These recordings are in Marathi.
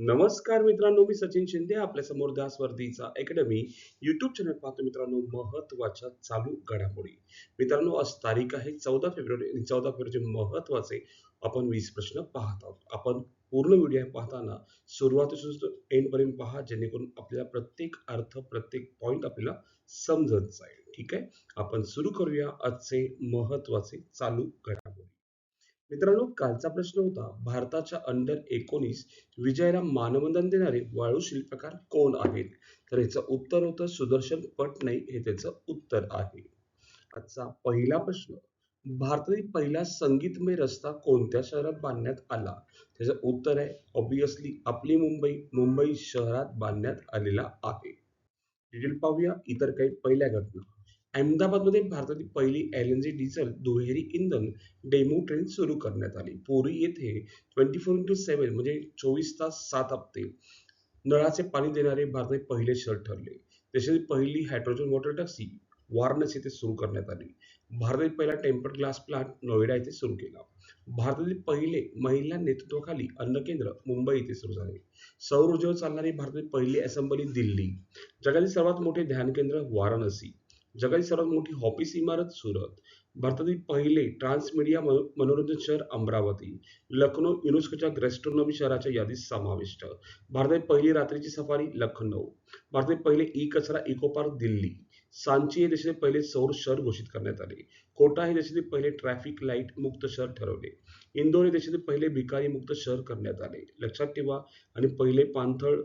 नमस्कार मित्रांनो मी सचिन शिंदे आपल्यासमोर दास स्पर्धेचा अकॅडमी युट्यूब चॅनल पाहतो मित्रांनो महत्त्वाच्या चालू घडामोडी. मित्रांनो आज तारीख आहे चौदा फेब्रुवारी आणि चौदा फेब्रुवारीचे महत्त्वाचे आपण वीस प्रश्न पाहत आहोत. आपण पूर्ण व्हिडिओ पाहताना सुरुवातीपासून एंडपर्यंत पहा जेणेकरून आपल्याला प्रत्येक अर्थ प्रत्येक पॉइंट आपल्याला समजत जाईल. ठीक आहे? आपण सुरू करूया आजचे महत्त्वाचे चालू घडामोडी. मित्रांनो कालचा प्रश्न होता भारताच्या अंडर एकोणीस विजयाला मानवंदन देणारे वाळू शिल्पकार कोण आहेत? तर याचं उत्तर होतं सुदर्शन पटनाईक हे त्याचं उत्तर आहे. आजचा पहिला प्रश्न भारतातील पहिला संगीतमय रस्ता कोणत्या शहरात बांधण्यात आला? त्याचं उत्तर आहे ऑब्विसली आपली मुंबई मुंबई शहरात बांधण्यात आलेला आहे. डिटेल पाहूया इतर काही पहिल्या घटना. अहमदाबादमध्ये भारतातील पहिली एल एन जी डिझेल दुहेरी इंधन डेमो ट्रेन सुरू करण्यात आली. पुरी येथे ट्वेंटी फोर इंटू सेव्हन म्हणजे चोवीस तास सात हप्ते नळाचे पाणी देणारे भारताचे पहिले शहर ठरले. तसेच पहिली हायड्रोजन वॉटर टॅक्सी वाराणसी येथे सुरू करण्यात आली. भारतातील पहिला टेम्पर ग्लास प्लांट नोएडा येथे सुरू केला. भारतातील पहिले महिला नेतृत्वाखाली अन्न केंद्र मुंबई येथे सुरू झाले. सौर ऊर्जेवर चालणारी भारतातील पहिली असेंब्ली दिल्ली. जगातील सर्वात मोठे ध्यान केंद्र वाराणसी. जगातील सर्वात मोठी ऑफिस इमारत सुरत. भारतातील पहिले ट्रान्समीडिया मनोरंजन शहर अमरावती. लखनौ युनेस्कोच्या ग्रेस्ट्रॉनॉमी शहराच्या यादीत समाविष्ट. भारतातील पहिली रात्रीची सफारी लखनौ. भारतातील पहिले ई कचरा इको पार्क दिल्ली. सांची हे देशातील पहिले सौर शहर घोषित करण्यात आले. कोटा हे देशातील पहिले ट्रॅफिक लाइट मुक्त शहर ठरवले. इंदोर हे देशातील पहिले भिकारी मुक्त शहर करण्यात आले. लक्षात ठेवा आणि पहिले पाणथळ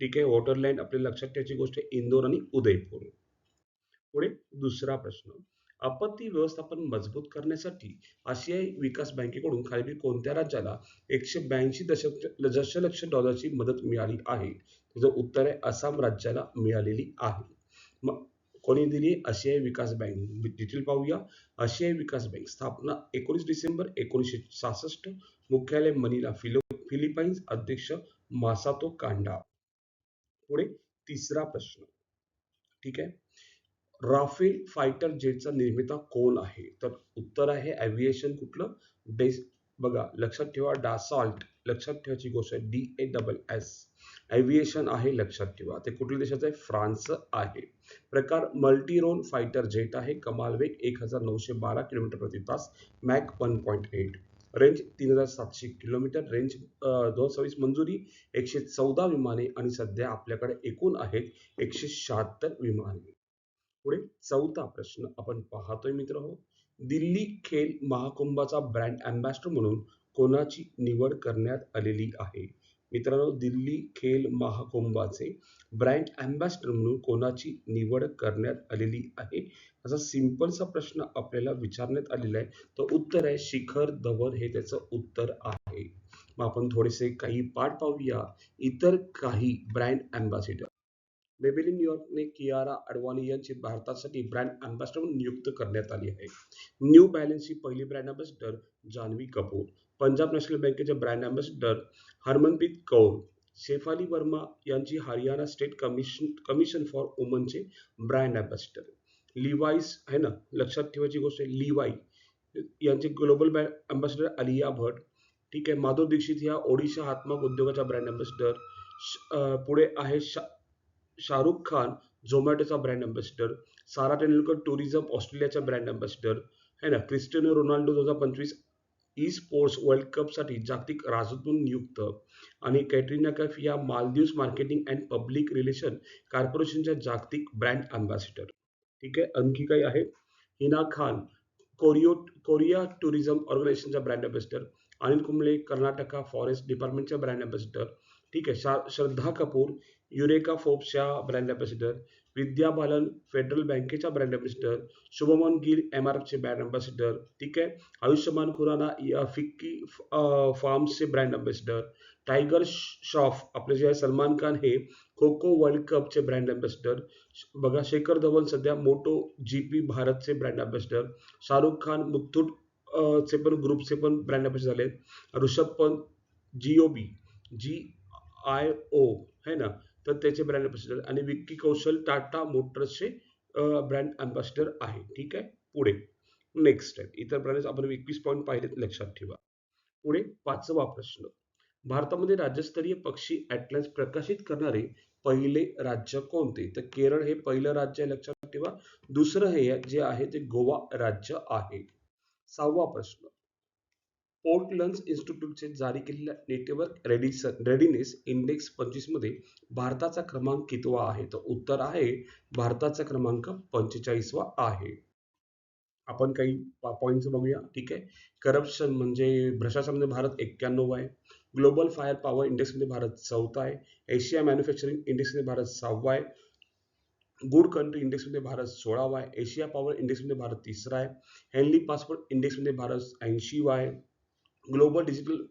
ठीक आहे वॉटरलँड आपल्याला लक्षात ठेवायची गोष्ट इंदोर आणि उदयपूर. पुढे दुसरा प्रश्न. आपत्ती व्यवस्थापन मजबूत करण्यासाठी आशियाई विकास बँकेकडून खालील कोणत्या राज्याला एकशे ब्याऐंशी दशक दशलक्ष डॉलरची मदत मिळाली आहे? त्याचं उत्तर आहे आसाम राज्याला मिळालेली आहे. मग कोणी दिली आशियाई विकास बँक. डिटेल पाहूया. आशियाई विकास बँक स्थापना एकोणीस डिसेंबर एकोणीसशे सहासष्ट. मुख्यालय मनीला फिलो फिलिपाईन्स अध्यक्ष मासातो कांडा. पुढे तिसरा प्रश्न. ठीक आहे? राफेल फायटर जेटचा निर्मिता कोण आहे? तर उत्तर आहे ॲव्हिएशन कुठलं? डेस बघा लक्षात ठेवा डासॉल्ट लक्षात ठेवायची गोष्ट आहे D A double S aviation आहे लक्षात ठेवा. ते कुठल्या देशाचं आहे? फ्रान्स आहे. प्रकार मल्टीरोन फायटर जेट आहे कमाल वेग एक हजार नऊशे बारा किलोमीटर प्रति तास Mach one point eight range तीन हजार सातशे किलोमीटर. रेंज दोन सव्वीस मंजुरी एकशे चौदा विमाने आणि सध्या आपल्याकडे एकूण आहेत एकशे शहात्तर विमाने. पुढे चौथा प्रश्न आपण पाहतोय मित्र हो. दिल्ली खेल महाकुंभाचा ब्रँड अँबॅसिडर म्हणून कोणाची निवड करण्यात आलेली आहे? मित्रांनो हो, दिल्ली खेल महाकुंभाचे ब्रँड अँबॅसिडर म्हणून कोणाची निवड करण्यात आलेली आहे? असा सिंपलचा प्रश्न आपल्याला विचारण्यात आलेला आहे. तर उत्तर आहे शिखर धवन हे त्याचं उत्तर आहे. मग आपण थोडेसे काही पाठ पाहूया. इतर काही ब्रँड अँबॅसिडर मेबेलिन न्यूयॉर्कने कियारा अडवाणी यांची भारतासाठी ब्रँड अँबॅसिडर म्हणून नियुक्त करण्यात आली आहे. न्यू बॅलन्सची पहिली brand ambassador Janhvi Kapoor. Punjab National बँकेचे ब्रँड अँबॅसिडर हरमनप्रीत कौर. शेफाली वर्मा यांची Haryana State Commission Commission for वुमनचे brand ambassador. Levi's आहे ना लक्षात ठेवायची गोष्ट आहे लिवाई यांचे global brand ambassador Alia Bhatt ठीक आहे माधव दीक्षित ह्या ओडिशा हातमाग उद्योगाचा ब्रँड अँबॅसिडर. पुढे आहे शा Shahrukh Khan झोमॅटोचा brand ambassador Sara Tendulkar tourism ऑस्ट्रेलियाचा ब्रँड अँबॅसिडर है ना? क्रिस्टियानो रोनाल्डो दोन हजार पंचवीस ई स्पोर्ट्स वर्ल्ड कपसाठी जागतिक राजदूत नियुक्त. आणि कॅटरिना कैफ या Maldives marketing and public relations कॉर्पोरेशनच्या जागतिक ब्रँड अँबॅसिडर ठीक आहे? आणखी काही आहे? हिना खान कोरियो Korea tourism ऑर्गनायझेशनचा brand ambassador Anil Kumble Karnataka forest डिपार्टमेंटच्या brand ambassador ठीक आहे? शा Shraddha Kapoor Eureka फोर्ब्सच्या brand ambassador Vidya Balan Federal बँकेच्या brand ambassador Shubman Gill M R एफचे brand ambassador ठीक आहे? आयुष्यमान खुराना या फिक्की फार्म्सचे ब्रँड अँबॅसिडर टायगर श्रॉफ आपले जे आहे सलमान खान हे खो खो वर्ल्ड कपचे ब्रँड अँबॅसिडर बघा शेखर धवन सध्या मोटो जी पी भारतचे ब्रँड अँबॅसिडर शाहरुख खान मुथूट चे पण ग्रुपचे पण ब्रँड अँबॅसिडर झाले Rishabh Pant Jio B G I O है ना? तर त्याचे ब्रँड अँबॅसिडर आणि विक्की कौशल टाटा मोटर्सचे ब्रँड अँबॅसिडर आहे. ठीक आहे? पुढे. नेक्स्ट आहे इतर ब्रँड आपण एकवीस पॉईंट पाहिलेत लक्षात ठेवा. पुढे पाचवा प्रश्न. भारतामध्ये राज्यस्तरीय पक्षी ॲटलास प्रकाशित करणारे पहिले राज्य कोणते? तर केरळ हे पहिलं राज्य आहे लक्षात ठेवा. दुसरं हे जे आहे ते गोवा राज्य आहे. सहावा प्रश्न. पोर्टलंड इन्स्टिट्यूटचे जारी केलेल्या नेटवर्क रेडिसन रेडिनेस इंडेक्स पंचवीसमध्ये भारताचा क्रमांक कितवा आहे? तर उत्तर आहे भारताचा क्रमांक पंचेचाळीसवा आहे. आपण काही पॉईंट्स बघूया ठीक आहे? करप्शन म्हणजे भ्रष्टाचारामध्ये भारत एक्क्याण्णव आहे. ग्लोबल फायर पॉवर इंडेक्समध्ये भारत चौथा आहे. एशिया मॅन्युफॅक्चरिंग इंडेक्समध्ये भारत सहावा आहे. गुड कंट्री इंडेक्समध्ये भारत सोळावा आहे. एशिया पॉवर इंडेक्समध्ये भारत तिसरा आहे. हेनली पासपोर्ट इंडेक्समध्ये भारत ऐंशीवा आहे. ग्लोबल डिजिटल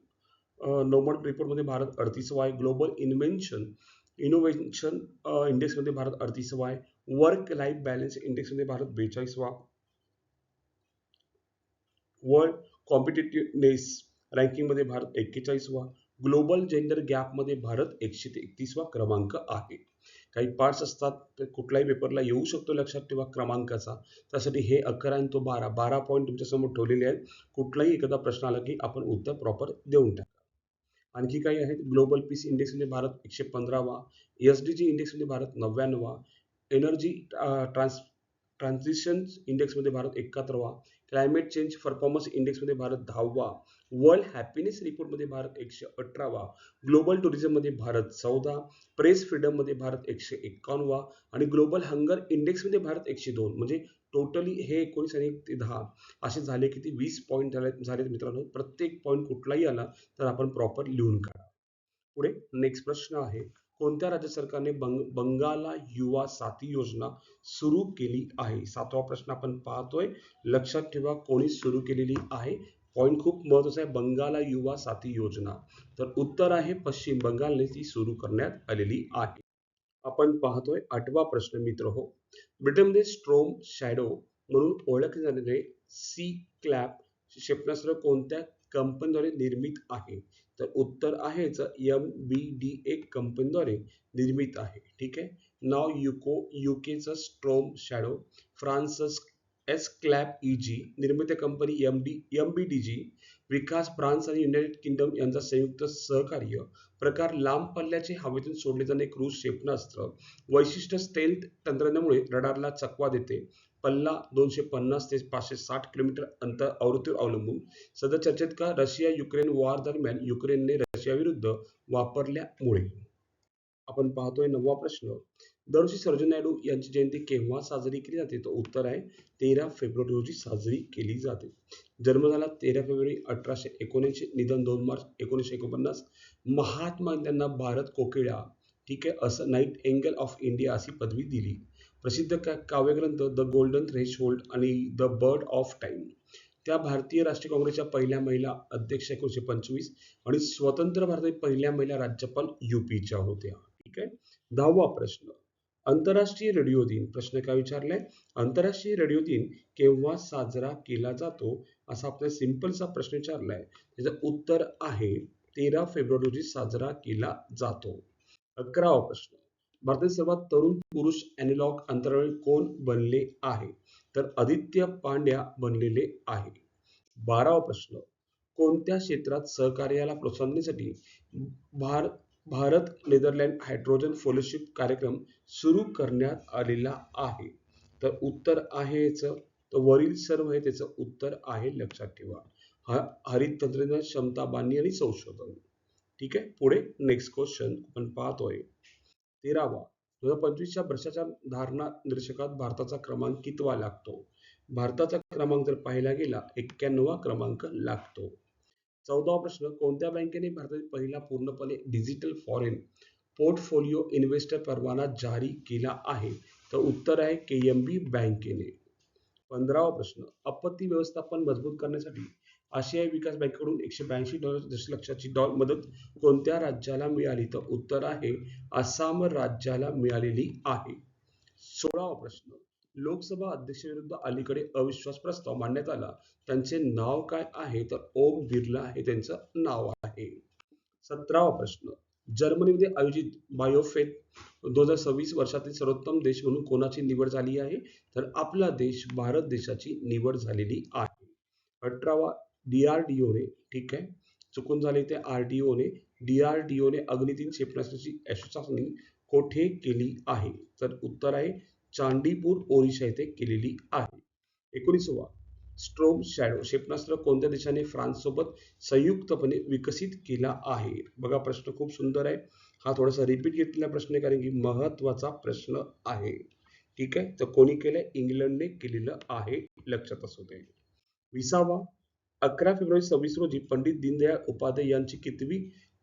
नोबल रिपोर्टमध्ये भारत अडतीसवा आहे. ग्लोबल इन्व्हेन्शन इनोव्हेन्शन इंडेक्समध्ये भारत अडतीसवा आहे. वर्क लाईफ बॅलन्स इंडेक्समध्ये भारत बेचाळीसवा. वर्ल्ड कॉम्पिटेटिव्हनेस रँकिंगमध्ये भारत एक्केचाळीसवा. ग्लोबल जेंडर गॅपमध्ये भारत एकशे एकतीसवा क्रमांक आहे. काही पार्ट्स असतात तर कुठल्याही पेपरला येऊ शकतो लक्षात ठेवा क्रमांकाचा. त्यासाठी हे अकरा आणि तो बारा बारा पॉईंट तुमच्यासमोर ठेवलेले आहेत. कुठलाही एखादा प्रश्न आला की आपण उत्तर प्रॉपर देऊन टाका. आणखी काही आहेत ग्लोबल पीस इंडेक्समध्ये भारत एकशे पंधरावा एस डी जी इंडेक्समध्ये भारत नव्याण्णवा एनर्जी ट्रान्स ट्रान्झिशन इंडेक्समध्ये भारत एकाहत्तरवा क्लायमेट चेंज परफॉर्मन्स इंडेक्समध्ये भारत दहावा. वर्ल्ड हॅपीनेस रिपोर्टमध्ये भारत एकशे अठरावा. ग्लोबल टुरिझममध्ये भारत चौदा. प्रेस फ्रीडममध्ये भारत एकशे एक्कावन्नवा आणि ग्लोबल हंगर इंडेक्समध्ये भारत एकशे दोन. म्हणजे टोटली हे एकोणीस आणि ते दहा. असे झाले की ते वीस पॉईंट झाले झालेत मित्रांनो. प्रत्येक पॉईंट कुठलाही आला तर आपण प्रॉपर लिहून काढा. पुढे नेक्स्ट प्रश्न आहे. कोणत्या राज्य सरकारने बंग बंगाला युवा साथी योजना सुरू केली आहे? सातवा प्रश्न आपण पाहतोय. लक्षात ठेवा कोणी सुरू केलेली आहे? पॉईंट खूप महत्त्वाचा आहे. बंगाला युवा साथी योजना. तर उत्तर आहे पश्चिम बंगालने ती सुरू करण्यात आलेली आहे. आपण पाहतोय आठवा प्रश्न मित्र हो. ब्रिटनमध्ये स्ट्रोम शॅडो म्हणून ओळखले जाणारे सी क्लॅप क्षेपणास्त्र कोणत्या कंपनीद्वारे निर्मित आहे. तर उत्तर आहेच एम बी डी ए कंपनीद्वारे निर्मित आहे. ठीक आहे? नाव युको युकेचं स्ट्रोम शॅडो फ्रान्सस एस क्लॅप ई जी निर्मिती company M D M B D G विकास फ्रान्स आणि युनायटेड किंगडम यांचा संयुक्त सहकार्य. प्रकार लांब पल्ल्याचे हवेतून सोडले जाणे क्रूज क्षेपणास्त्र. वैशिष्ट्य स्टेल्थ तंत्रज्ञानामुळे रडारला चकवा देते. पल्ला दोनशे पन्नास ते पाचशे साठ किलोमीटर अंतर आवृत्तीवर अवलंबून. सदर चर्चेत का रशिया युक्रेन वॉर दरम्यान युक्रेनने रशियाविरुद्ध वापरल्यामुळे? आपण पाहतोय नववा प्रश्न. दरवर्षी सर्जन नायडू यांची जयंती केव्हा साजरी केली जाते? तर उत्तर आहे तेरा फेब्रुवारी रोजी साजरी केली जाते. जन्म झाला तेरा फेब्रुवारी अठराशे एकोणऐंशी निधन दोन मार्च एकोणीसशे एकोणपन्नास महात्मा गांधींना भारत कोकिळा. ठीक आहे असं नाईट एंगल ऑफ इंडिया अशी पदवी दिली. प्रसिद्ध का काव्यग्रंथ द गोल्डन थ्रेश होल्ड आणि द बर्ड ऑफ टाईम त्या भारतीय राष्ट्रीय काँग्रेसच्या पहिल्या महिला अध्यक्ष एकोणीसशे पंचवीस आणि स्वतंत्र भारतातील पहिल्या महिला राज्यपाल युपीच्या होत्या. ठीक आहे? दहावा प्रश्न. आंतरराष्ट्रीय रेडिओ दिन. प्रश्न काय विचारलाय? आंतरराष्ट्रीय रेडिओ दिन केव्हा साजरा केला जातो? असा आपला सिंपलचा प्रश्न विचारलाय. त्याचं उत्तर आहे तेरा फेब्रुवारी रोजी साजरा केला जातो. अकरावा प्रश्न. भारतातील सर्वात तरुण पुरुष अॅनालॉग अंतराळी कोण बनले आहे? तर आदित्य पांड्या बनलेले आहे. बारावा प्रश्न. कोणत्या क्षेत्रात सहकार्याला प्रोत्साहन देण्यासाठी भार भारत नेदरलँड हायड्रोजन फेलोशिप कार्यक्रम सुरू करण्यात आलेला आहे. तर उत्तर आहे याचं. तर वरील सर्व हे त्याचं उत्तर आहे लक्षात ठेवा. हा हरित तंत्रज्ञान क्षमता बांधणी आणि संशोधन. ठीक आहे? पुढे नेक्स्ट क्वेश्चन आपण पाहतोय. तेरावा. दोन हजार पंचवीसच्या भ्रष्टाचार धारणा निर्देशकात भारताचा क्रमांक कितवा लागतो? भारताचा क्रमांक जर पाहिला गेला एक्क्याण्णवा क्रमांक लागतो. चौदावा प्रश्न कोणत्या बँकेने भारतातील पहिला पूर्णपणे डिजिटल फॉरेन पोर्टफोलिओ इन्व्हेस्टर परवाना जारी केला आहे? तर उत्तर आहे के एम बी बँकेने. पंधरावा प्रश्न आपत्ती व्यवस्थापन मजबूत करण्यासाठी आशियाई विकास बँकेकडून एकशे ब्याऐंशी डॉलर दशलक्षाची डॉल मदत कोणत्या राज्याला मिळाली? तर उत्तर आहे आसाम राज्याला मिळालेली आहे. सोळावा प्रश्न लोकसभा अध्यक्षाविरुद्ध अलीकडे अविश्वास प्रस्ताव मांडण्यात आला. त्यांचे नाव काय आहे? तर ओम बिर्ला हे त्यांचं नाव आहे. सतरावा प्रश्न. जर्मनीमध्ये आयोजित बायोफेट दोन हजार सव्वीस वर्षातील सर्वोत्तम देश म्हणून कोणाची निवड झाली आहे? तर आपला देश भारत देशाची निवड झालेली आहे. अठरावा डीआरडीओने ठीक आहे? चुकून झाले ते आरडीओने. डीआरडीओने डी अग्नितीन क्षेपणास्त्राची यशस्वी कोठे केली आहे? तर उत्तर आहे चांदीपूर ओरिसा येथे केलेली आहे. एकोणीसवा स्ट्रोम शॅडो क्षेपणास्त्र कोणत्या देशाने फ्रान्स सोबत संयुक्तपणे विकसित केला आहे? बघा प्रश्न खूप सुंदर आहे. हा थोडासा रिपीट घेतलेला प्रश्न आहे कारण की महत्त्वाचा प्रश्न आहे. ठीक आहे? तर कोणी केलंय? इंग्लंडने केलेलं आहे. लक्षात असू दे. विसावा अकरा फेब्रुवारी सव्वीस रोजी पंडित दीनदयाळ उपाध्याय यांची कितवी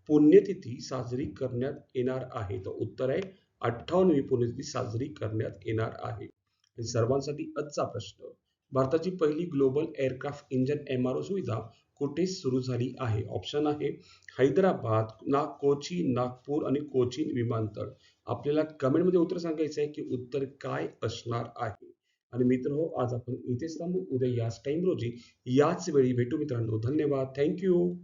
पुण्यतिथी साजरी करण्यात येणार आहे? तर उत्तर आहे अठ्ठावन्नवी पुण्यतिथी साजरी करण्यात येणार आहे. सर्वांसाठी आजचा प्रश्न भारताची पहिली global aircraft engine M R O सुविधा कुठे सुरू झाली आहे? ऑप्शन आहे हैदराबाद ना कोची नागपूर आणि कोचीन विमानतळ. आपल्याला कमेंटमध्ये उत्तर सांगायचं आहे की उत्तर काय असणार आहे? आणि मित्र हो आज आपण इथेच थांबू. उद्या याच टाइम रोजी याच वेळी भेटू मित्रांनो. धन्यवाद. थँक्यू